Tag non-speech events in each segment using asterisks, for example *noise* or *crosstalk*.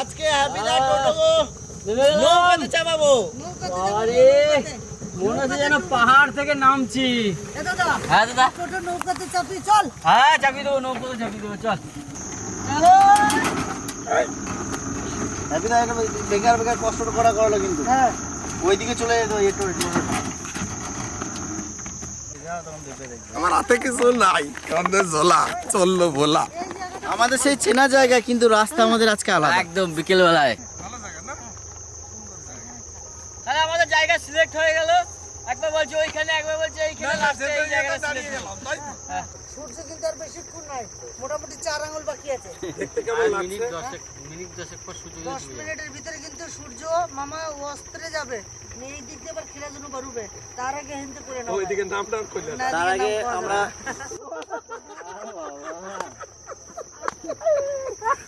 আজকে হ্যাপি টোটো নৌকাতে চাপাবো। আরে মনে হচ্ছে যেন পাহাড় থেকে নামছি। হ্যাঁ দাদা। টোটো নৌকাতে চাপিয়ে চল। হ্যাঁ চাপিয়ে দেবো নৌকো চাপিয়ে দেবো চল। হ্যাপি বেকার বেকার কষ্ট করা করল কিন্তু। হ্যাঁ। ওইদিকে চলে যেত একটু একটু আমার হাতে কিছু নাই কান্দে ঝোলা চলল ভোলা। আমাদের সেই চেনা জায়গা কিন্তু রাস্তা আমাদের আজকে আলাদা। একদম বিকেল বেলায় তাহলে আমাদের জায়গা সিলেক্ট হয়ে গেল। একবার বলছে ওইখানে একবার বলছে এইখানে লাস্টে এই জায়গাটা select হলো। সূর্য কিন্তু আর বেশিক্ষণ নাই মোটামুটি চার আঙুল বাকি আছে। মিনিট দশেক মিনিট দশেক পর সূর্য দশ মিনিটের ভিতরে কিন্তু সূর্য মামা অস্ত্রে যাবে। এই দিক দিয়ে আবার খিরা জন্য বাড়ুবে। তার আগে হিন্দি করে নাও ওইদিকে নাম টাম করলে তার আগে আমরা *laughs* এদের জ্বালায় তো আমার আর কেউ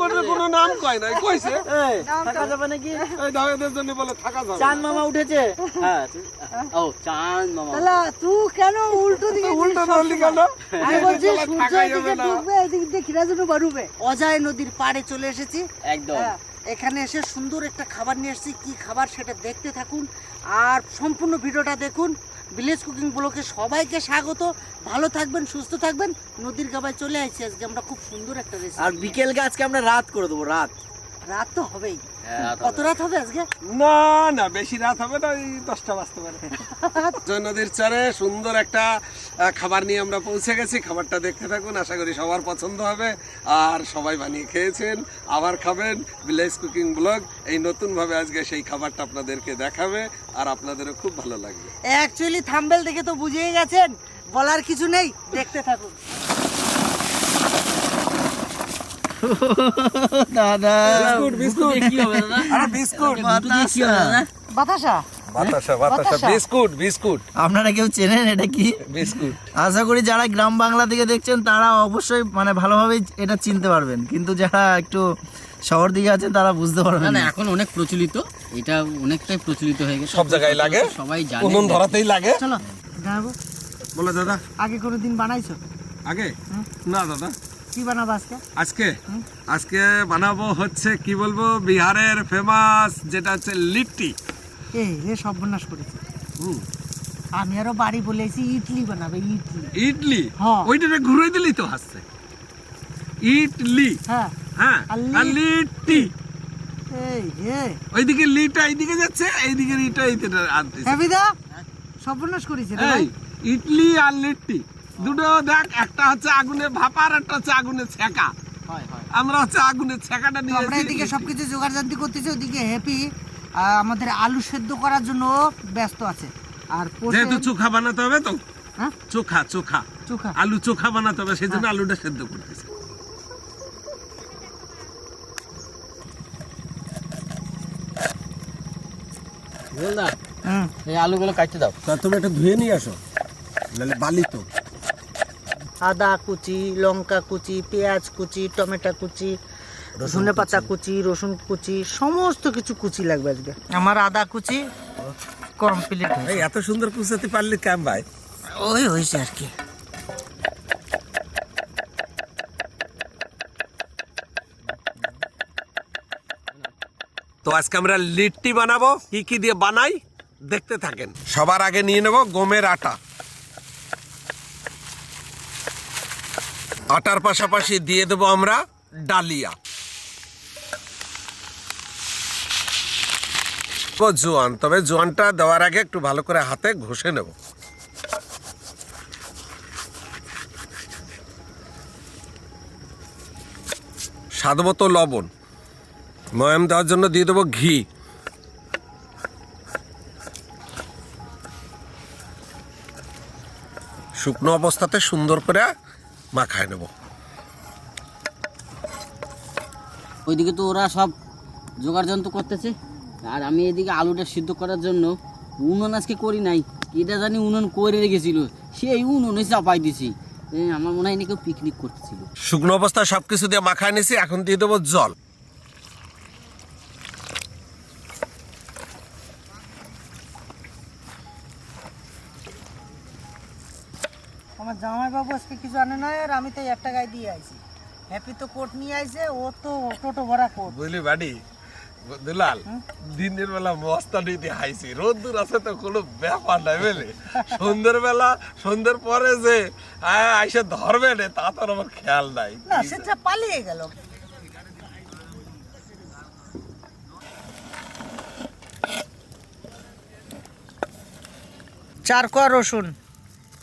কোনো কোনো নাম কয় নাই? কইছে? থাকা যাবে নাকি? এই দাও জন্য বলে থাকা যাবে চাঁদ মামা উঠেছে? হ্যাঁ ও চাঁদ মামা। তাহলে তুই কেন উল্টো দিকে উল্টো ধরলি কেন? আমি বলছি সূর্য এদিকে ডুববে এদিক দিয়ে খিরা বাড়ুবে। অজয় নদীর পাড়ে চলে এসেছি। একদম। হ্যাঁ, এখানে এসে সুন্দর একটা খাবার নিয়ে এসেছি। কি খাবার সেটা দেখতে থাকুন। আর সম্পূর্ণ ভিডিওটা দেখুন। ভিলেজ কুকিং ব্লকে সবাইকে স্বাগত। ভালো থাকবেন সুস্থ থাকবেন। নদীর গাবায় চলে আসছি। আজকে আমরা খুব সুন্দর একটা রেসিপি আর বিকেলকে আজকে আমরা রাত করে দেবো রাত। রাত তো হবেই। কত রাত হবে আজকে? না না বেশি রাত হবে না এই দশটা বাজতে পারে। নদীর চরে সুন্দর একটা খাবার নিয়ে আমরা পৌঁছে গেছি। খাবারটা দেখতে থাকুন আশা করি সবার পছন্দ হবে। আর সবাই বানিয়ে খেয়েছেন আবার খাবেন। ভিলেজ কুকিং ব্লগ এই নতুনভাবে আজকে সেই খাবারটা আপনাদেরকে দেখাবে আর আপনাদেরও খুব ভালো লাগবে। অ্যাকচুয়ালি থাম্বেল দেখে তো বুঝিয়ে গেছেন বলার কিছু নেই দেখতে থাকুন। *laughs* দাদা বিস্কুট বিস্কুট কি হবে দাদা? আরে বিস্কুট কি হবে দাদা? বাতাসা? বাতাসা বাতাসা। Biscuit biscuit. আপনারা কেউ চেনেন এটা কি? বিস্কুট। আশা করি যারা গ্রাম বাংলা থেকে দেখছেন তারা অবশ্যই মানে ভালোভাবেই এটা চিনতে পারবেন। কিন্তু যারা একটু শহর দিকে আছেন তারা বুঝতে পারবেন না না এখন অনেক প্রচলিত। এটা অনেকটাই প্রচলিত হয়ে গেছে। সব জায়গায় লাগে। সবাই জানে। উনুন ধরাতেই লাগে। চলো বলো দাদা। আগে কোনো দিন বানাইছো? আগে? না দাদা। কি বানাবো আজকে? আজকে? আজকে বানাবো হচ্ছে কি বলব বিহারের ফেমাস যেটা হচ্ছে লিট্টি। এই রে সর্বনাশ করেছে। হুম। আমি আরও বাড়ি বলেছি ইডলি বানাবে ইডলি। ইডলি? হ্যাঁ। ওইটাকে ঘুরে দিলেই তো হাসছে ইডলি। হ্যাঁ। হ্যাঁ আর লিট্টি। এই রে ওইদিকে লিটা এইদিকে যাচ্ছে এইদিকে লিটা এইদিকে আনতেছে। হ্যাভিদা সর্বনাশ করেছে রে ইডলি আর লিট্টি। দুটো দেখ একটা হচ্ছে আগুনে ভাপা আর একটা হচ্ছে আগুনে ছেঁকা। আমরা হচ্ছে আগুনে ছেঁকাটা নিয়ে আমরা এদিকে সবকিছু জোগাড় জানতি করতেছি ওদিকে হ্যাপি আমাদের আলু সেদ্ধ করার জন্য ব্যস্ত আছে। আর যেহেতু চোখা বানাতে হবে তো। হ্যাঁ? চোখা চোখা। চোখা। আলু চোখা বানাতে হবে সেই জন্য আলুটা সেদ্ধ করতেছে। এই আলুগুলো কাটতে দাও। তা তুমি একটা ধুয়ে নিয়ে আসো নাহলে বালি তো। আদা কুচি লঙ্কা কুচি পেঁয়াজ কুচি টমেটো কুচি ধনে পাতা কুচি রসুন কুচি সমস্ত কিছু কুচি লাগবে আজকে। আমার আদা কুচি কমপ্লিট এই এত সুন্দর কুচাতে পারলি ক্যাম ভাই? ওই হয়েছে আর কি। তো আজকে আমরা লিট্টি বানাবো। কি কি দিয়ে বানাই? দেখতে থাকেন। সবার আগে নিয়ে নেব গমের আটা। আটার পাশাপাশি দিয়ে দেবো আমরা ডালিয়া। জোয়ান, তবে জোয়ানটা দেওয়ার আগে একটু ভালো করে হাতে ঘষে নেব। স্বাদ মতো লবণ। ময়াম দেওয়ার জন্য দিয়ে দেবো ঘি। শুকনো অবস্থাতে সুন্দর করে মাখায় নেব। ওইদিকে তো ওরা সব জোগাড় যন্ত্র করতেছে। আর আমি এদিকে আলুটা সিদ্ধ করার জন্য উনুন আজকে করি নাই। এটা জানি উনুন করে রেখেছিল। সেই উনুনে চাপাই দিছি। আমার মনে হয় নাকি পিকনিক করতেছিল। শুকনো অবস্থায় সবকিছু দিয়ে মাখায় নিছি এখন দিয়ে দেবো জল। আমার জামাই আজকে কিছু আনে না আর আমি তো এক টাকায় দিয়ে আইছি। হ্যাপি তো কোট নিয়ে আইছে ও তো টোটো ভরা কোট বুঝলি বাড়ি? দুলাল দিনের বেলা মস্তা নিতে হাইছি রোদ দূর আছে তো কোনো ব্যাপার নাই বুঝলি? সন্ধ্যের বেলা সন্ধ্যের পরে যে আইসে ধরবে না তা তো আমার খেয়াল নাই। না সেটা পালিয়ে গেল। চার কোয়া রসুন।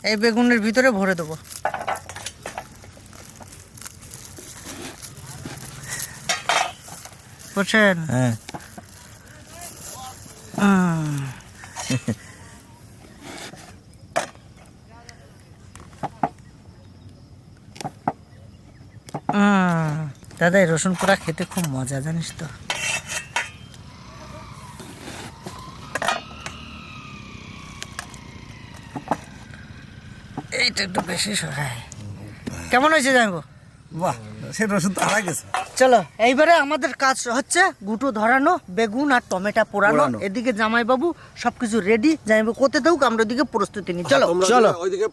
এই বেগুনের ভিতরে ভরে দেবো। বুঝছেন? হ্যাঁ। দাদা এই রসুন পোড়া খেতে খুব মজা জানিস তো এইটা একটু বেশি কেমন হয়েছে জানব? বাহ সে রসুন হারা গেছে। চলো এইবারে আমাদের কাজ হচ্ছে গুটো ধরানো বেগুন আর টমেটো পোড়ানো। এদিকে জামাইবাবু সবকিছু রেডি জামাইবাবু কোথায় দেউক আমরা ওদিকে প্রস্তুতি নিই। চলো। চলো। ওইদিকে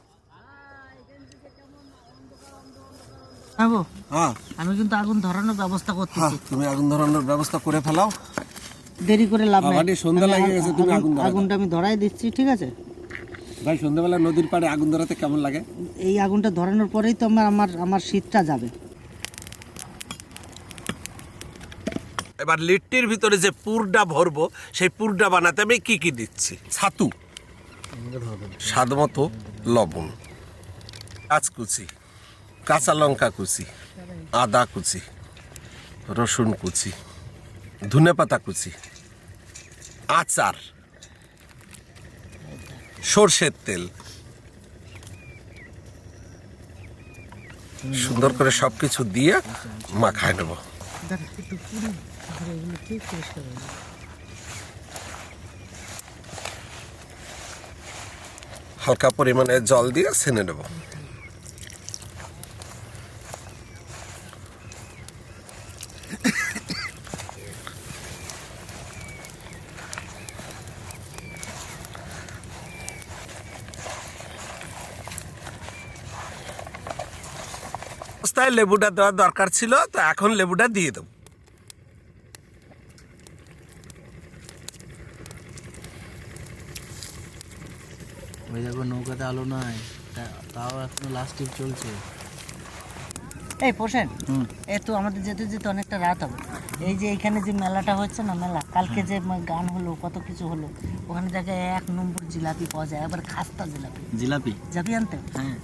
হ্যাঁ। আমি কিন্তু আগুন ধরানোর ব্যবস্থা করতেছি। তুমি আগুন ধরানোর ব্যবস্থা করে ফেলাও। দেরি করে লাভ নাই। সন্ধ্যা লেগে গেছে, তুমি আগুন আগুনটা আমি ধরাই দিচ্ছি ঠিক আছে? ভাই সন্ধ্যাবেলা নদীর পাড়ে আগুন ধরাতে কেমন লাগে? এই আগুনটা ধরানোর পরেই তো আমার আমার আমার শীতটা যাবে। এবার লিট্টির ভিতরে যে পুরটা ভরবো সেই পুরটা বানাতে আমি কি কি দিচ্ছি? ছাতু। স্বাদ মতো লবণ কাঁচকুচি কাঁচা লঙ্কা কুচি আদা কুচি রসুন কুচি ধনে পাতা কুচি আচার। সর্ষের তেল। সুন্দর করে সব কিছু দিয়ে মাখায় নেব। হালকা পরিমাণে জল দিয়ে ছেনে নেব। অবস্থায় লেবুটা দেওয়ার দরকার ছিল তো এখন লেবুটা দিয়ে দেবো। ওই দেখো নৌকাতে আলো নাই তাও এখনও লাস্ট টিপ চলছে। এই পোষেন এ তো আমাদের যেতে যেতে অনেকটা রাত হবে। এই যে এখানে যে মেলাটা হচ্ছে না মেলা কালকে যে গান হলো কত কিছু হলো ওখানে দেখে এক নম্বর জিলাপি পাওয়া যায় আবার খাস্তা জিলাপি। জিলাপি? যাবি আনতে? হ্যাঁ।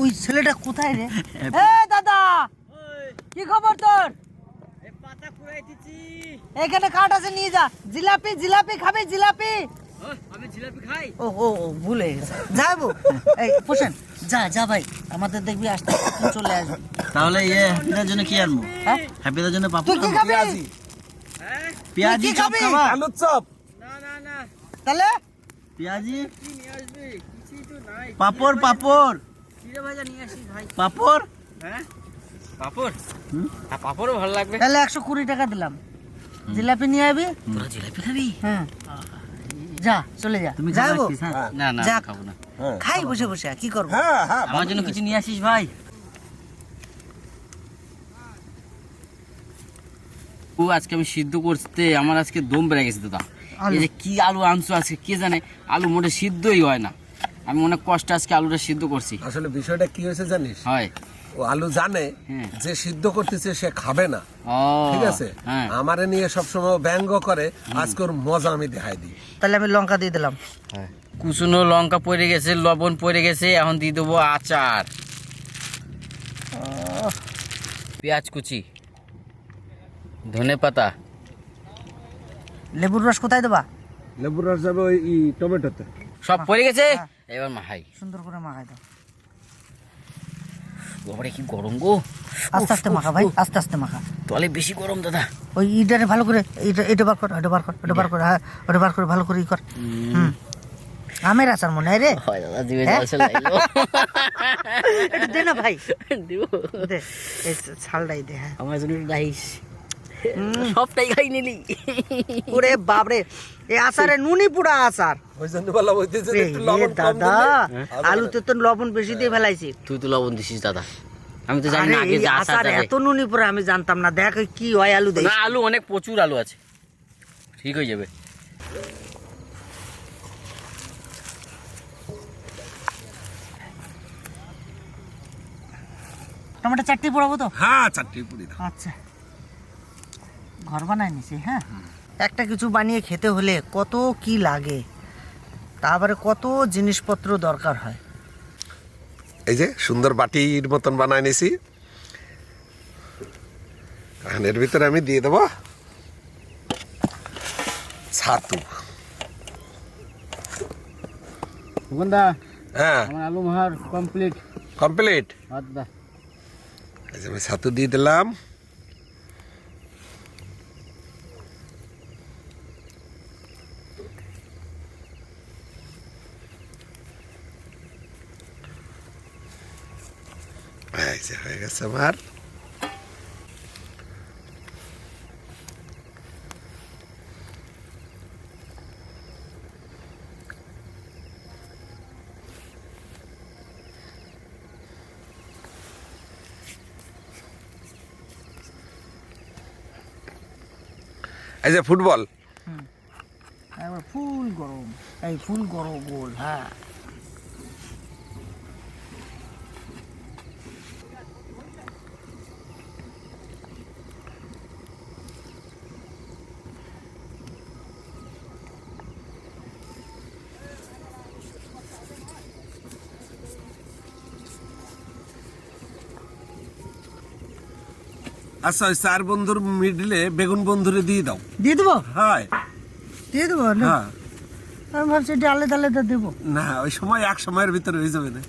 ওই ছেলেটা কোথায় রে? এ দাদা! কি খবর তোর? এখানে কাঠ আছে নিয়ে যা। জিলাপি জিলাপি খাবি জিলাপি? আমি জিলাপি খাই। ও ও ও ভুলে গেছে। যাব এই পোষেন যা যা ভাই আমাদের দেখবি আসতে চলে আসবে। তাহলে ইয়ে হ্যাপিদের জন্য কি আনব? হ্যাঁ? হ্যাপিদের জন্য পাপড় তুই কি খাবি পেঁয়াজি। কি চপ খাবা? আলুর চপ। না না না। তাহলে? পেঁয়াজি? পাপড় পাপড়। চিড়ে ভাজা নিয়ে আসিস ভাই। পাপড়? হ্যাঁ? পাপড়? হ্যাঁ পাপড়ও ভালো লাগবে। তাহলে একশো কুড়ি টাকা দিলাম। জিলাপি নিয়ে আবি? তোরা জিলাপি খাবি? হ্যাঁ। যা চলে যা। তুমি যাব? হ্যাঁ? না না খাব না। খাই বসে বসে কি করব? হ্যাঁ হ্যাঁ আমার জন্য কিছু নিয়ে আসিস ভাই? ও আজকে আমি সিদ্ধ করতে আমার আজকে দম বেড়ে গেছে দাদা। এই যে কি আলু আনছো আজকে কে জানে? আলু মোটে সিদ্ধই হয় না। আমি অনেক কষ্টে আজকে আলুটা সিদ্ধ করছি। আসলে বিষয়টা কি হয়েছে জানিস? হয়। ও আলু জানে হ্যাঁ। যে সিদ্ধ করতেছে সে খাবে না। ঠিক আছে? হ্যাঁ। আমারে নিয়ে সবসময় ব্যঙ্গ করে আজকে ওর মজা আমি দেখাই দিই। তাহলে আমি লঙ্কা দিয়ে দিলাম। কুচুনো লঙ্কা পড়ে গেছে লবণ পড়ে গেছে এখন দিয়ে দেবো আচার। পেঁয়াজ কুচি ধনে পাতা। লেবুর রস কোথায় দেবা? লেবুর রস যাবে ওই টমেটোতে। সব পড়ে গেছে? হ্যাঁ। এবার মাহাই সুন্দর করে মাখাই দাও। বাবারে কি গরম গো? আস্তে আস্তে মাখা ভাই আস্তে আস্তে মাখা। তলে বেশি গরম দাদা। ওই ইটারে ভালো করে এটা এটা বার কর এটা বার কর এটা বার কর হ্যাঁ ওটা বার করে ভালো করে ই কর। হুম। আমের আচার মনে হয় রে। হয় দাদা এটা দে না ভাই। দিব। দে এই ছালটাই দে হ্যাঁ। আমার জন্য রাইস সবটাই খাই নিলি। ওরে বাপরে এ আচারে নুনি পুরা আচার। দাদা আলুতে তো লবণ বেশি দিয়ে ফেলাইছি। তুই তো লবণ দিছিস দাদা। আমি তো জানি আগে যে আচার এত নুনি পুরা আমি জানতাম না। দেখ কি হয় আলু না আলু অনেক প্রচুর আলু আছে। ঠিক হয়ে যাবে। টমেটো চাটনি পড়াবো তো? হ্যাঁ চারটি পুরি আচ্ছা। ঘর বানায় নিছি হ্যাঁ? একটা কিছু বানিয়ে খেতে হলে কত কি লাগে? তারপরে কত জিনিসপত্র দরকার হয়? এই যে সুন্দর বাটির মতন বানায় নিছি। এর ভিতরে আমি দিয়ে দেবো ছাতু। সুগন্ধা হ্যাঁ। আমার আলু মাহার কমপ্লিট কমপ্লিট যে আমি ছাতু দিয়ে দিলাম। এই যে হয়ে গেছে আমার এই যে ফুটবল ফুল গরম এই ফুল গরম গোল হ্যাঁ আচ্ছা ওই চার বন্ধুর মিডলে বেগুন বন্ধুরে দিয়ে দাও। দিয়ে দেবো? হয়। দিয়ে দেবো না? হ্যাঁ। আমি ভাবছি এটা আলাদা আলাদা দেবো। না ওই সময় এক সময়ের ভিতরে হয়ে যাবে না।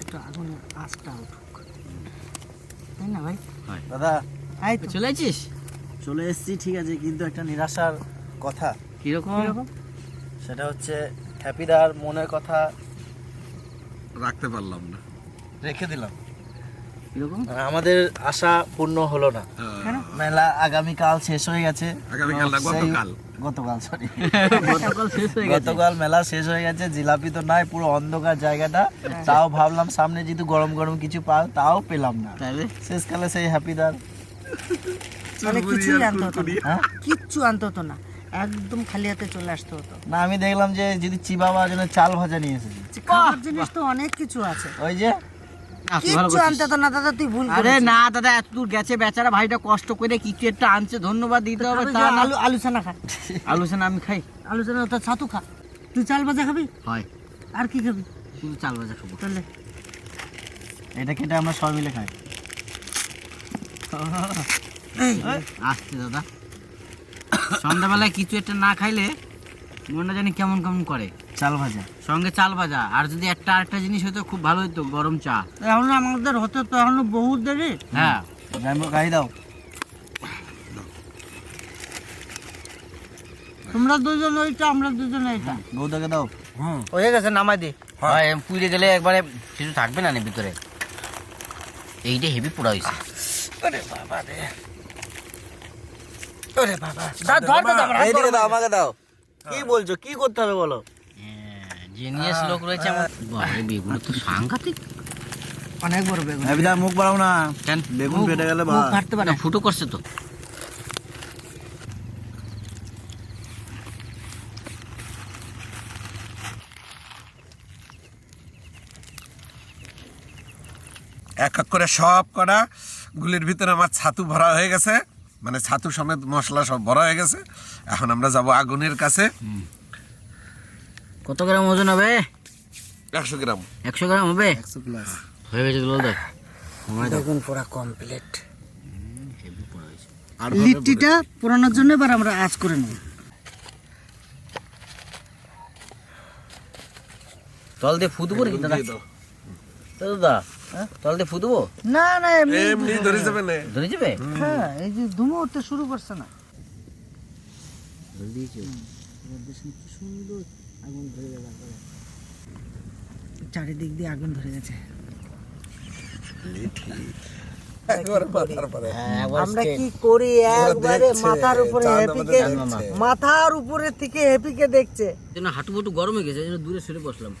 একটু আগুনের উঠুক। তাই না ভাই? দাদা চলে আছিস? চলে এসেছি ঠিক আছে কিন্তু একটা নিরাশার কথা। কীরকম? কীরকম? সেটা হচ্ছে হ্যাপিদার মনের কথা রাখতে পারলাম না। রেখে দিলাম। আমাদের আশা পূর্ণ হলো না? মেলা আগামীকাল শেষ হয়ে গেছে। আগামীকাল না, গতকাল। গতকাল সরি *laughs* গতকাল শেষ হয়ে গেছে। গতকাল মেলা শেষ হয়ে গেছে জিলাপি তো নাই পুরো অন্ধকার জায়গাটা। তাও ভাবলাম সামনে যদি গরম গরম কিছু পাও তাও পেলাম না। শেষকালে সেই হ্যাপিদার। তাহলে কিছুই আনতে হতো না। হ্যাঁ? কিচ্ছু আনতে হতো না। একদম খালি হাতে চলে আসতে হতো। না আমি দেখলাম যে যদি চিবাবার জন্য চাল ভাজা নিয়ে এসেছে। খাবার জিনিস তো অনেক কিছু আছে। ওই যে? তুই কিচ্ছু আনতে হতো না দাদা তুই ভুল আরে না দাদা এত দূর গেছে বেচারা ভাইটা কষ্ট করে কিছু একটা আনছে ধন্যবাদ দিতে হবে তা আলু আলোচনা খা। আলোচনা আমি খাই। আলোচনা তো ছাতু খা। তুই চাল ভাজা খাবি? হয়। আর কি খাবি? শুধু চাল ভাজা খাব। তাহলে। এটা কেটে আমরা সবাই মিলে খাই। আসছে দাদা। সন্ধ্যাবেলায় কিছু একটা না খাইলে মনটা জানি কেমন কেমন করে। চাল ভাজা। সঙ্গে চাল ভাজা। আর যদি একটা আরেকটা জিনিস হতো খুব ভালো হতো গরম চা। এখন আমাদের হতো তো এখনও বহুত দেরি। হ্যাঁ। খাই দাও। তোমরা দুজন ওইটা আমরা দুজন এইটা। বৌদাকে দাও। হয়ে গেছে নামাই দি। হয়। পুড়ে গেলে একবারে কিছু থাকবে না নে ভিতরে। এইটা হেভি পোড়া হয়েছে ওরে বাবা রে ওরে বাবা। ধর ধর দাদা আমার এইদিকে দাও আমাকে দাও। কি বলছো? কি করতে হবে বলো? জিনিয়াস লোক রয়েছে আমার। বাবা বেগুন তো সাংঘাতিক? অনেক বড় বেগুন। হ্যাপিদা মুখ বাড়াও না। কেন? বেগুন ফেটে গেলে মুখ ফাটতে পারে। ফুটো করছে তো। এক এক করে সব করা গুলির ভিতরে আমার ছাতু ভরা হয়ে গেছে। মানে ছাতু সমেত মশলা সব ভরা হয়ে গেছে। এখন আমরা যাব আগুনের কাছে। কত গ্রাম ওজন হবে? একশো গ্রাম। একশো গ্রাম হবে? একশো প্লাস হয়ে গেছে দুলাল দা সময় দাও। পুরা কমপ্লিট আর লিট্টিটা পোড়ানোর জন্য এবার আমরা আজ করে নেব। তল দিয়ে ফুদবো নাকি দাদা? দাদা হ্যাঁ? ফুদবো না না এমনি এমনি ধরে যাবে। না। ধরে যাবে? হ্যাঁ এই যে ধুমো উঠতে শুরু করছে না। চারিদিক দিয়ে আগুন ধরে গেছে। মাথার পরে আমরা কি করি? একবারে দেখছে, মাথার উপরে হ্যাপিকে মাথার উপরে থেকে হ্যাপিকে দেখছে। যেন হাঁটু ফুটু গরম হয়ে গেছে দূরে সরে বসলাম।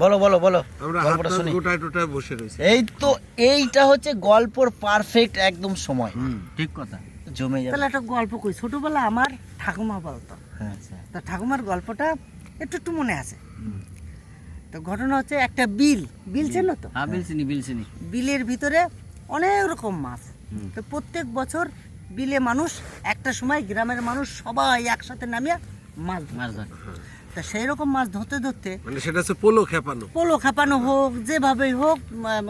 বলো বলো বলো। আমরা গল্পটা শুনি। গোটায় টোটায় বসে রয়েছি। এই তো এইটা হচ্ছে গল্পর পারফেক্ট একদম সময়। ঠিক কথা জমে যাবে। তাহলে একটা গল্প কই? ছোটবেলা আমার ঠাকুমা বলতো। হ্যাঁ আচ্ছা। তা ঠাকুমার গল্পটা একটু একটু মনে আছে। তো ঘটনা হচ্ছে একটা বিল। বিল চেনো তো? হ্যাঁ বিলসিনি বিলসিনি বিলের ভিতরে অনেক রকম মাছ। তো প্রত্যেক বছর বিলে মানুষ একটা সময় গ্রামের মানুষ সবাই একসাথে নামিয়ে মাছ মাছ ধর। তা সেই রকম মাছ ধরতে ধরতে মানে সেটা হচ্ছে পোলো খেপানো। পোলো খাপানো হোক যেভাবেই হোক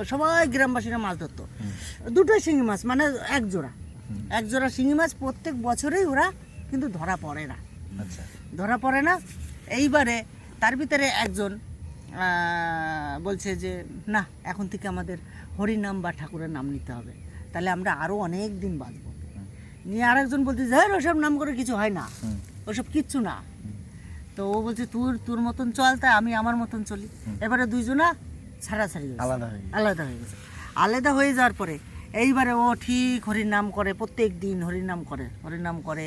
সবাই গ্রামবাসীরা মাছ ধরতো। দুটোই শিঙি মাছ মানে এক জোড়া। এক জোড়া শিঙি মাছ প্রত্যেক বছরেই ওরা কিন্তু ধরা পড়ে না। আচ্ছা। ধরা পড়ে না। এইবারে তার ভিতরে একজন বলছে যে না এখন থেকে আমাদের হরিনাম বা ঠাকুরের নাম নিতে হবে। তাহলে আমরা আরও অনেক দিন বাঁচবো। নিয়ে আরেকজন বলছে যে "হ্যাঁ, ওসব নাম করে কিছু হয় না। ওসব কিচ্ছু না। তো ও বলছে তোর তোর মতন চল তাই আমি আমার মতন চলি। এবারে দুইজনা ছাড়াছাড়ি। আলাদা হয়ে। আলাদা হয়ে গেছে। আলাদা হয়ে যাওয়ার পরে এইবারে ও ঠিক হরিনাম করে প্রত্যেক দিন হরিনাম করে হরিনাম করে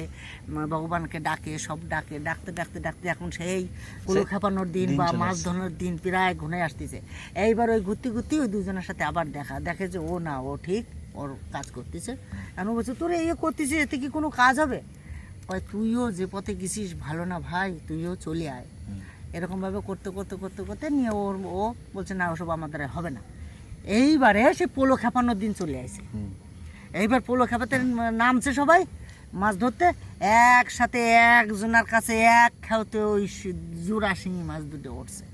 ভগবানকে ডাকে সব ডাকে ডাকতে ডাকতে ডাকতে এখন সেই কুলো খেপানোর দিন বা মাছ ধরানোর দিন প্রায় ঘুনে আসতেছে। এইবার ওই ঘুরতে ঘুরতে ওই দুজনের সাথে আবার দেখা। দেখে যে ও না ও ঠিক ওর কাজ করতেছে। এখন বলছে তোর এই করতেছিস এতে কি কোনো কাজ হবে? কয় তুইও যে পথে গেছিস ভালো না ভাই তুইও চলে আয়। এরকমভাবে করতে করতে করতে করতে নিয়ে ওর ও বলছে না ওসব আমাদের হবে না। এইবারে সে পোলো খেপানোর দিন চলে আসে এইবার পোলো খেপাতে নামছে সবাই মাছ ধরতে একসাথে একজনের কাছে এক খেতে ওই জোড়া শিঙি মাছ দুটো উঠছে।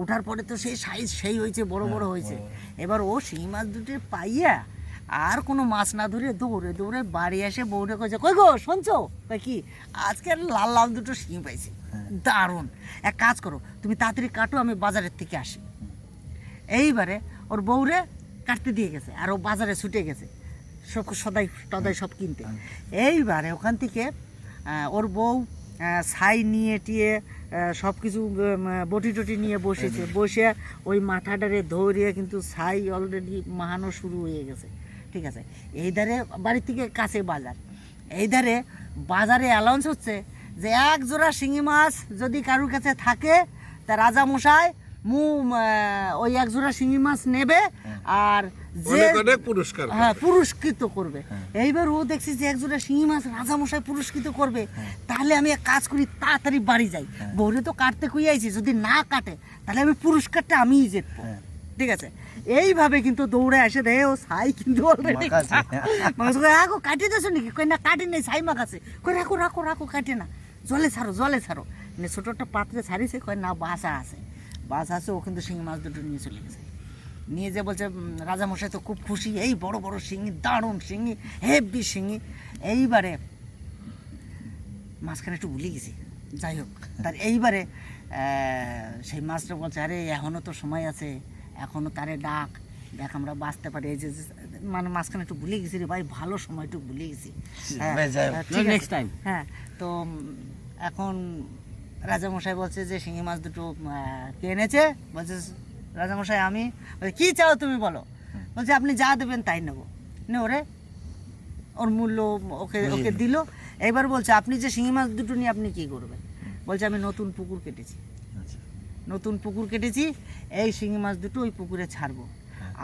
ওঠার পরে তো সেই সাইজ সেই হয়েছে বড় বড় হয়েছে। এবার ও শিঙি মাছ দুটো পাইয়া আর কোনো মাছ না ধরে দৌড়ে দৌড়ে বাড়ি এসে বউরে কইছে কই গো শুনছো? কি? আজকে লাল লাল দুটো শিঙি পাইছি। দারুণ। এক কাজ করো তুমি তাড়াতাড়ি কাটো আমি বাজারের থেকে আসি। এইবারে ওর বউরে কাটতে দিয়ে গেছে আর ও বাজারে ছুটে গেছে। সব সদাই টদাই সব কিনতে। এইবারে ওখান থেকে ওর বউ ছাই নিয়ে টিয়ে সব কিছু বটি টটি নিয়ে বসেছে। বসে ওই মাথাটারে ধরিয়ে কিন্তু ছাই অলরেডি মাহানো শুরু হয়ে গেছে। ঠিক আছে। এই ধারে বাড়ির থেকে কাছে বাজার। এই ধারে বাজারে অ্যালাউন্স হচ্ছে যে এক জোড়া শিঙি মাছ যদি কারুর কাছে থাকে তা রাজা মশাই মু ওই এক জোড়া শিঙি মাছ নেবে আর যে পুরস্কার হ্যাঁ পুরস্কৃত করবে। এইবার ও দেখছি যে একজোড়া শিঙি মাছ রাজামশাই পুরস্কৃত করবে। তাহলে আমি এক কাজ করি তাড়াতাড়ি বাড়ি যাই। বউরে তো কাটতে কই আইছি যদি না কাটে তাহলে আমি পুরস্কারটা আমিই জিতবো। ঠিক আছে? এইভাবে কিন্তু দৌড়ে এসে দেয় ও সাই কিন্তু অলরেডি মানুষ কয় আগো কাটি দেছো নাকি? কই না কাটি নেই সাই মাখাছে। কই রাখো রাখো রাখো কাটে না। জলে ছাড়ো জলে ছাড়ো। মানে ছোট একটা পাত্রে ছাড়িছে কয় না বাসা আছে। বাসা আছে ও কিন্তু শিঙি মাছ দুটো নিয়ে চলে গেছে। নিয়ে যে বলছে রাজামশাই তো খুব খুশি এই বড় বড় শিঙি দারুণ শিঙি হেভি শিঙি। এইবারে মাঝখানে একটু ভুলে গেছি। যাই হোক তার এইবারে আহ, সেই মাছটা বলছে আরে এখনও তো সময় আছে। এখনও তারে ডাক। দেখ আমরা বাঁচতে পারি। এই যে মানে মাঝখানে একটু ভুলে গেছি রে ভাই ভালো সময় একটু ভুলে গেছি। হ্যাঁ, হোক। হ্যাঁ, time. হ্যাঁ তো এখন রাজামশাই বলছে যে শিঙি মাছ দুটো কে এনেছে? বলছে রাজামশাই আমি। কি চাও তুমি বলো? বলছে আপনি যা দেবেন তাই নেব। নে ওরে ওর মূল্য ওকে ওকে দিল। এবার বলছে আপনি যে শিঙি মাছ দুটো নিয়ে আপনি কি করবেন? বলছে আমি নতুন পুকুর কেটেছি। নতুন পুকুর কেটেছি এই শিঙি মাছ দুটো ওই পুকুরে ছাড়বো।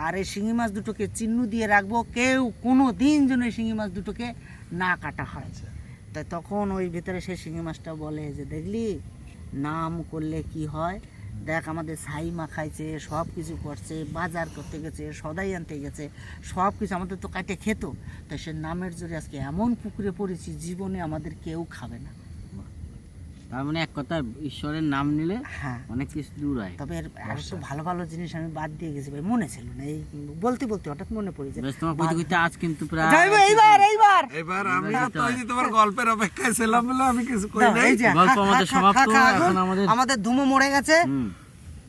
আর এই শিঙি মাছ দুটোকে চিহ্ন দিয়ে রাখব কেউ কোনো দিন যেন এই শিঙি মাছ দুটোকে না কাটা হয়। তাই তখন ওই ভিতরে সেই শিঙি মাছটা বলে যে দেখলি? নাম করলে কি হয়? দেখ আমাদের ছাই মাখাইছে সব কিছু করছে বাজার করতে গেছে সদাই আনতে গেছে সব কিছু আমাদের তো কাটে খেত। তাই সে নামের জোরে আজকে এমন পুকুরে পড়েছি জীবনে আমাদের কেউ খাবে না। তার মানে এক কথা ঈশ্বরের নাম নিলে হ্যাঁ। অনেক কিছু দূর হয়। তবে আর একটু ভালো ভালো জিনিস আমি বাদ দিয়ে গেছি ভাই মনে ছিল না। এই বলতে বলতে হঠাৎ মনে পড়েছে বেশ তোমার কইতে কইতে আজ কিন্তু প্রায় যাইবো এইবার এইবার। এবার আমি তো যে তোমার গল্পের অপেক্ষায় ছিলাম বলে আমি কিছু কই নাই। গল্প আমাদের সমাপ্ত, এখন আমাদের- আমাদের ধুমো মরে গেছে।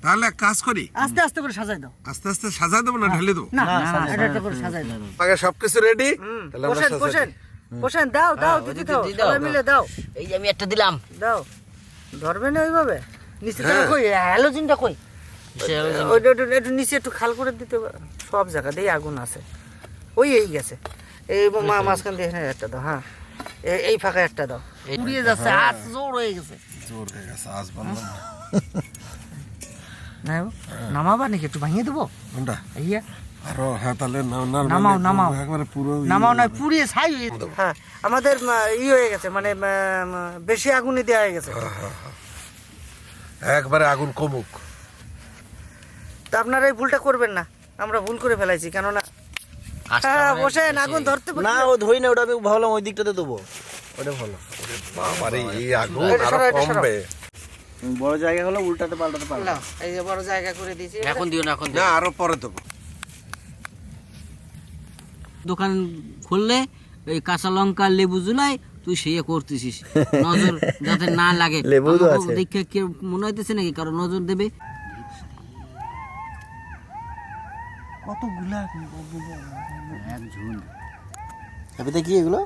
তাহলে এক কাজ করি। আস্তে আস্তে করে সাজাই দাও। আস্তে আস্তে সাজা দেবো না ঢেলে দেবো? না সাজাই এটা করে সাজাই দাও। আগে সবকিছু রেডি তাহলে আমরা সাজাই দাও দাও দিদি দাও সবাই মিলে দাও। এই যে আমি একটা দিলাম। দাও। ধরবে না ওইভাবে? নিচে কই হ্যালোজিনটা কই ওইটা একটু নিচে একটু খাল করে দিতে। সব জায়গাতেই আগুন আছে। ওই এই গেছে। এই মা মাঝখান দিয়ে এখানে একটা দাও হ্যাঁ। এই- ফাঁকা একটা দাও। পুড়িয়ে যাচ্ছে হাত জোর হয়ে গেছে। জোর হয়ে গেছে আজ। না নামাবা নাকি একটু ভাঙিয়ে দেবো? কোনটা? ইয়া আরও হ্যাঁ তাহলে না- না- নামাও, নামাও। একবারে পুরো নামাও নয় পুড়িয়ে ছাই হ্যাঁ আমাদের ই হয়ে গেছে মানে বেশি আগুনে দেওয়া হয়ে গেছে। একবারে আগুন কমুক। তা আপনারা এই ভুলটা করবেন না আমরা ভুল করে ফেলাইছি কেননা হ্যাঁ আগুন ধরতে না ও ধরি না ওটা আমি ভাবলাম ওই দিকটাতে দেবো ওটা ভালো। বাবারে এই আগুন আরও সরাও, এটা সরাও। কমবে। বড় জায়গা হলে উল্টাতে পাল্টাতে পারলাম এই যে বড় জায়গা করে দিয়েছি। এখন দিও না এখন না। আরও পরে দেবো দোকান খুললে এই কাঁচা লঙ্কা লেবু জুলাই তুই সেই করতেছিস। নজর যাতে না লাগে। লেবু তো আমাকেও আছে। দেখে কে মনে হইতেছে নাকি? কারও নজর দেবে? কতগুলা এক ঝুল। হ্যাপিতে কি এগুলো।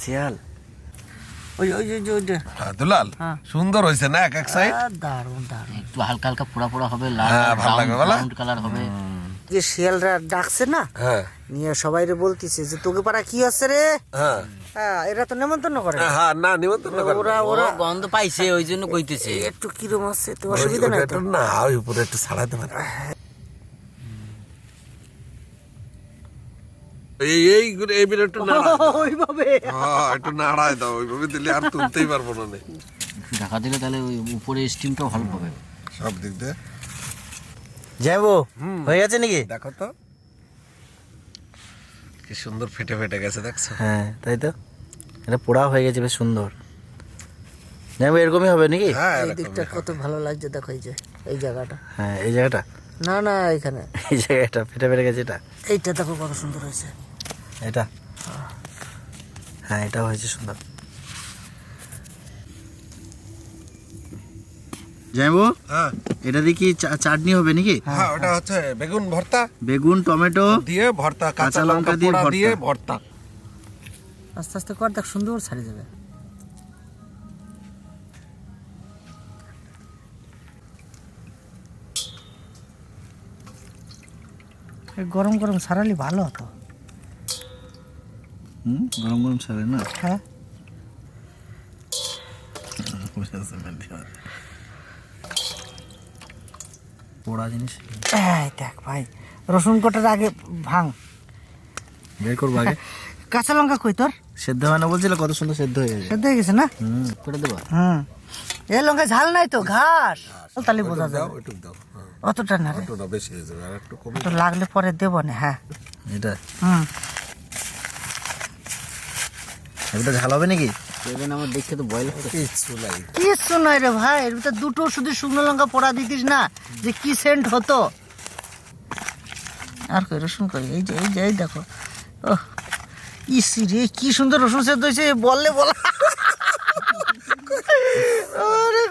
শিয়াল। ওই ওই যে- যে হ্যাঁ, দুলাল হ্যাঁ। সুন্দর হয়েছে না এক এক সাইড আহ, দারুণ দারুণ। একটু হালকা হালকা পোড়া হবে লাল হ্যাঁ? ব্রাউন কালার হবে। যে শিয়ালরা ডাকছে না হ্যাঁ। নিয়ে সবাই রে বলতিছে যে তোকে পাড়া কি আছে রে? হ্যাঁ। হ্যাঁ এরা তো নেমন্তন্ন করে। না। হ্যাঁ না নিমন্ত্রণ করবে। ওরা ওরা গন্ধ পাইছে ওই জন্য কইতেছে। একটু কিরম আছে তো অসুবিধা নাই তো। একটু না ওই উপরে একটু ছাড়াতে পারে এই এই এই বিল একটু নাড়া। *laughs* ওইভাবে। হ্যাঁ একটু নাড়ায় দাও ওইভাবে দিলে আর তুলতেই পারব না। ঢাকা দিলে তাহলে ওই উপরে স্টিমটাও ভালো পাবে সব দিক দিয়ে। যাব হয়ে গেছে নাকি? দেখো তো। কি সুন্দর ফেটে ফেটে গেছে দেখছ? হ্যাঁ তাই তো। এটা পোড়া হয়ে গেছে বেশ সুন্দর। যাব এরকমই হবে নাকি? হ্যাঁ এই দিকটা কত ভালো লাগছে দেখো এই যে এই জায়গাটা। হ্যাঁ এই জায়গাটা? না না এখানে। *laughs* এই জায়গাটা ফেটে ফেটে গেছে এটা? এইটা দেখো কত সুন্দর হয়েছে। এটা? হ্যাঁ এটাও হয়েছে সুন্দর। যাইবো হ্যাঁ। এটা দিয়ে কি চা- চাটনি হবে নাকি? হ্যাঁ ওটা হচ্ছে বেগুন ভর্তা। বেগুন টমেটো দিয়ে ভর্তা কাঁচা লঙ্কা দিয়ে পোড়া ভর্তা। দিয়ে ভর্তা। আস্তে আস্তে কর দেখ সুন্দর ছাড়ি যাবে। এই গরম গরম সারালি ভালো হতো। হুম গরম গরম সারে না? হ্যাঁ। পোড়া জিনিস। এই দেখ ভাই রসুন কটার আগে ভাঙ। বের করব আগে। *laughs* কাঁচা লঙ্কা কই তোর? সেদ্ধ হয় না বলছিল কত সুন্দর সেদ্ধ হয়ে গেছে। সেদ্ধ হয়ে গেছে না? হুম করে দেবো? হুম। এ লঙ্কা ঝাল নাই তো ঘাস। তাহলে বোঝা যাবে। একটু দাও হ্যাঁ। অতটা না বেশি হয়ে যাবে আর একটু কমে একটু লাগলে পরে দেবো না হ্যাঁ। এটা? হুম। এটা ঝাল হবে নাকি? আমার দেখতে তো ভয় লাগছে কিচ্ছু নাই। কিচ্ছু নয় রে ভাই এর ভিতর দুটো শুধু শুকনো লঙ্কা পোড়া দিতিস না যে কি সেন্ট হতো? আর কই রসুন কই? এই যে এই যে এই দেখো। ও ইসি রে কি সুন্দর রসুন সেদ্ধ হয়েছে বললে বলা।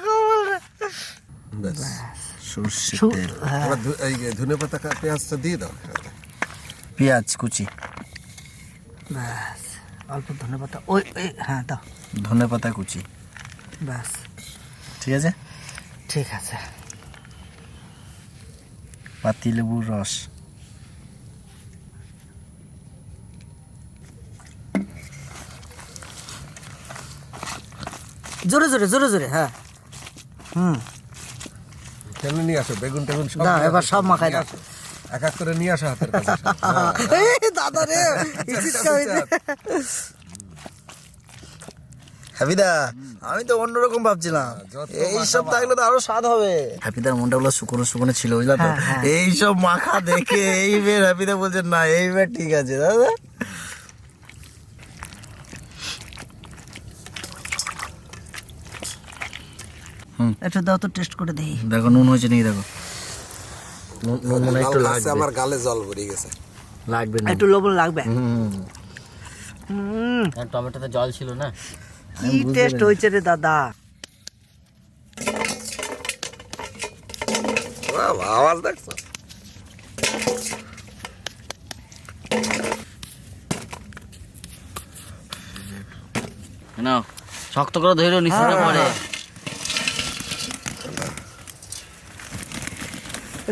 কমল হ্যাঁ, ধনে পাতা পেঁয়াজটা দিয়ে দাও। পেঁয়াজ কুচি। ব্যাস অল্প ধনে পাতা। ওই ওই হ্যাঁ দাও। ধনে পাতা কুচি। ব্যাস। ঠিক আছে? ঠিক আছে। পাতি লেবুর রস জোরে জোরে জোরে জোরে হ্যাঁ। হুম। কেন নিয়ে আসো? বেগুন টেগুন সব নিয়ে এবার সব মাখায় নিয়ে দাও। এক এক করে নিয়ে আসো হাতের কাছে। *laughs* এই দাদা রে *laughs* ইসিসকা হইছে। হ্যাপিদা আমি তো অন্যরকম ভাবছিলাম। যত এই সব থাকলে তো আরও স্বাদ হবে। হ্যাপিদার মনটা গুলো শুকনো শুকনো ছিল বুঝলা তো? হ্যাঁ, হ্যাঁ। এই সব মাখা দেখে এই বের হ্যাপিদা বলছে না এই বের ঠিক আছে দাদা। একটু দাও তো টেস্ট করে দেই দেখো নুন হয়েছে নাকি দেখো। নুন নুন মনে একটু লাগবে। আমার গালে জল ভরে গেছে। লাগবে না। একটু লবণ লাগবে। হুম। হুম। টমেটোতে জল ছিল না। কি টেস্ট হয়েছে রে দাদা? আওয়াজ দেখছ? নাও শক্ত করে ধরো নিচে পড়ে।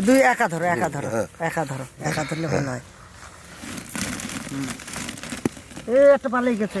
দুই একা ধরো একা ধরো একা ধরো একা ধরলে ভালো হয়। হুম। এ একটা পালাই গেছে।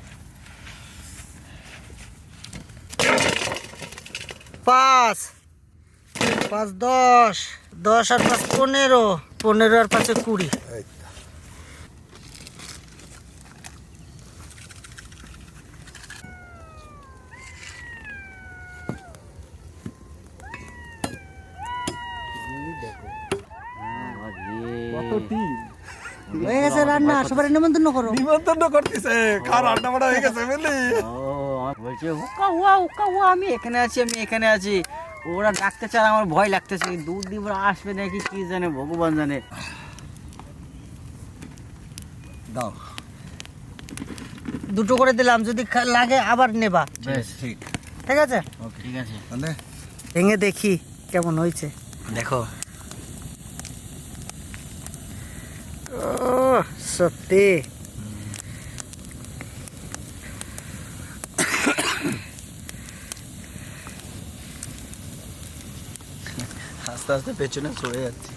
পাঁচ পাঁচ দশ দশ আর পাঁচ পনেরো পনেরো আর পাঁচে কুড়ি। হয়ে গেছে রান্না সবাই নিমন্ত্রণ করো। নিমন্ত্রণ করতেছে খাওয়ার রান্না বাড়া হয়ে গেছে বুঝলি? বলছে হুকা হুয়া হুকা হুয়া আমি এখানে আছি আমি এখানে আছি। ওরা ডাকতে চায় আমার ভয় লাগতেছে। দূর দিয়ে ওরা আসবে নাকি কি জানে ভগবান জানে। দাও। দুটো করে দিলাম যদি লাগে আবার নেবা। বেশ ঠিক। ঠিক আছে? ঠিক আছে। তাহলে? ভেঙে দেখি কেমন হয়েছে। দেখো। ও সত্যি। আস্তে আস্তে পেছনে সরে যাচ্ছি।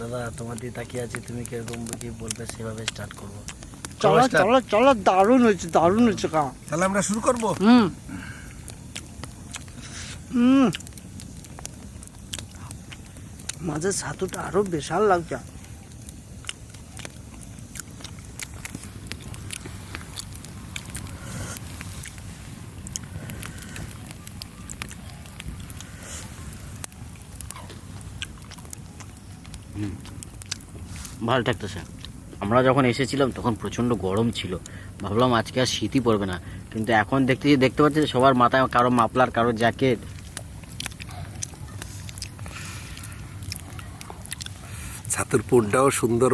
দাদা তোমার দিয়ে তাকিয়ে আছি তুমি কীরকম কি বলবে সেভাবে স্টার্ট করব। চলো চলো চলো দারুণ হয়েছে দারুণ হয়েছে কা তাহলে আমরা শুরু করব? হুম। হুম। মাঝের ছাতুটা আরও বিশাল লাগছে। ভালো থাকতেছে আমরা যখন এসেছিলাম, তখন প্রচণ্ড গরম ছিল। ভাবলাম আজকে আর শীতই পড়বে না। কিন্তু এখন দেখতে দেখতে পাচ্ছি সবার মাথায় কারও মাফলার, কারও জ্যাকেট। ছাতুর পুরটাও সুন্দর,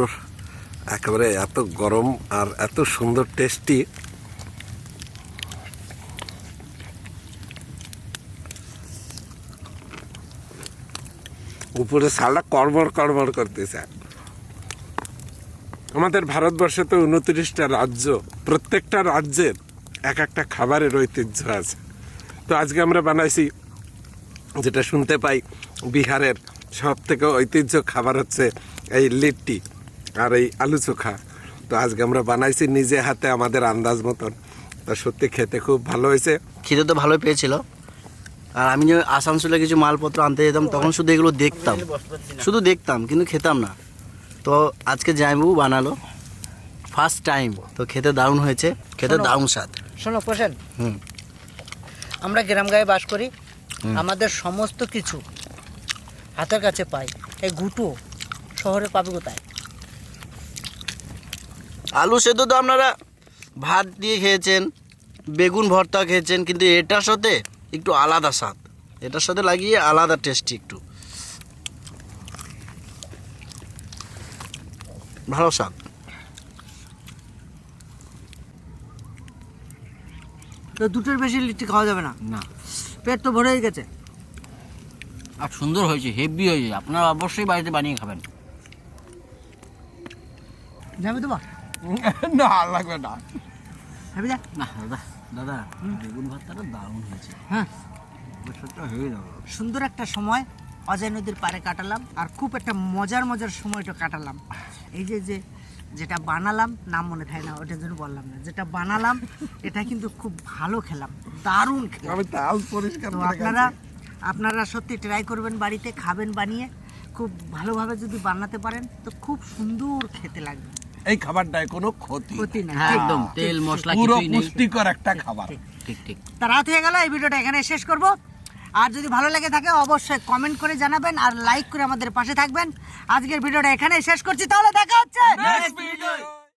একেবারে এত গরম আর এত সুন্দর টেস্টি উপরে সালটা কড়মড় কড়মড় করতেছে। আমাদের ভারতবর্ষে তো উনত্রিশটা রাজ্য, প্রত্যেকটা রাজ্যের এক একটা খাবারের ঐতিহ্য আছে। তো আজকে আমরা বানাইছি, যেটা শুনতে পাই, বিহারের সব থেকে ঐতিহ্য খাবার হচ্ছে এই লিট্টি আর এই আলু চোখা। তো আজকে আমরা বানাইছি নিজে হাতে আমাদের আন্দাজ মতন। তা সত্যি খেতে খুব ভালো হয়েছে। খেতে তো ভালোই পেয়েছিল। আর আমি যে আসানসোলে কিছু মালপত্র আনতে যেতাম, তখন শুধু এগুলো দেখতাম। শুধু দেখতাম, কিন্তু খেতাম না। তো আজকে জামাইবাবু বানালো। ফার্স্ট টাইম তো খেতে দারুণ হয়েছে। খেতে দারুণ স্বাদ। শোনো প্রসেন হুম। আমরা গ্রাম গায়ে বাস করি আমাদের সমস্ত কিছু হাতের কাছে পাই। এই ঘুটো শহরে পাবে কোথায়? আলু সেদ্ধ তো আপনারা ভাত দিয়ে খেয়েছেন বেগুন ভর্তা খেয়েছেন কিন্তু এটার সাথে একটু আলাদা স্বাদ। এটার সাথে লাগিয়ে আলাদা টেস্টি একটু। ভালো স্বাদ। দুটোর বেশি লিট্টি খাওয়া যাবে না? না। পেট তো ভরেই গেছে। আর সুন্দর হয়েছে হেভি হয়েছে। আপনারা অবশ্যই বাড়িতে বানিয়ে খাবেন। যাবে তো বা না লাগবে না। ভাবি যা। না দাদা দাদা বেগুন ভর্তাটা দারুণ হয়েছে। হ্যাঁ। হয়ে যাবে। সুন্দর একটা সময়। অজয় নদীর পাড়ে কাটালাম আর খুব একটা মজার মজার সময়টা কাটালাম। এই যে যে যেটা বানালাম নাম মনে থাকে না ওটার জন্য বললাম না। যেটা বানালাম এটা কিন্তু খুব ভালো খেলাম দারুণ খেলাম। আপনারা আপনারা সত্যি ট্রাই করবেন বাড়িতে খাবেন বানিয়ে খুব ভালোভাবে যদি বানাতে পারেন তো খুব সুন্দর খেতে লাগবে। এই খাবারটায় কোনো ক্ষতি ক্ষতি না হ্যাঁ একদম তেল মশলা পুরো পুষ্টিকর একটা খাবার। ঠিক। ঠিক ঠিক। তা রাত হয়ে গেল এই ভিডিওটা এখানে শেষ করব। আর যদি ভালো লাগে থাকে, অবশ্যই কমেন্ট করে জানাবেন আর লাইক করে আমাদের পাশে থাকবেন আজকের ভিডিওটা এখানে শেষ করছি, তাহলে দেখা হচ্ছে!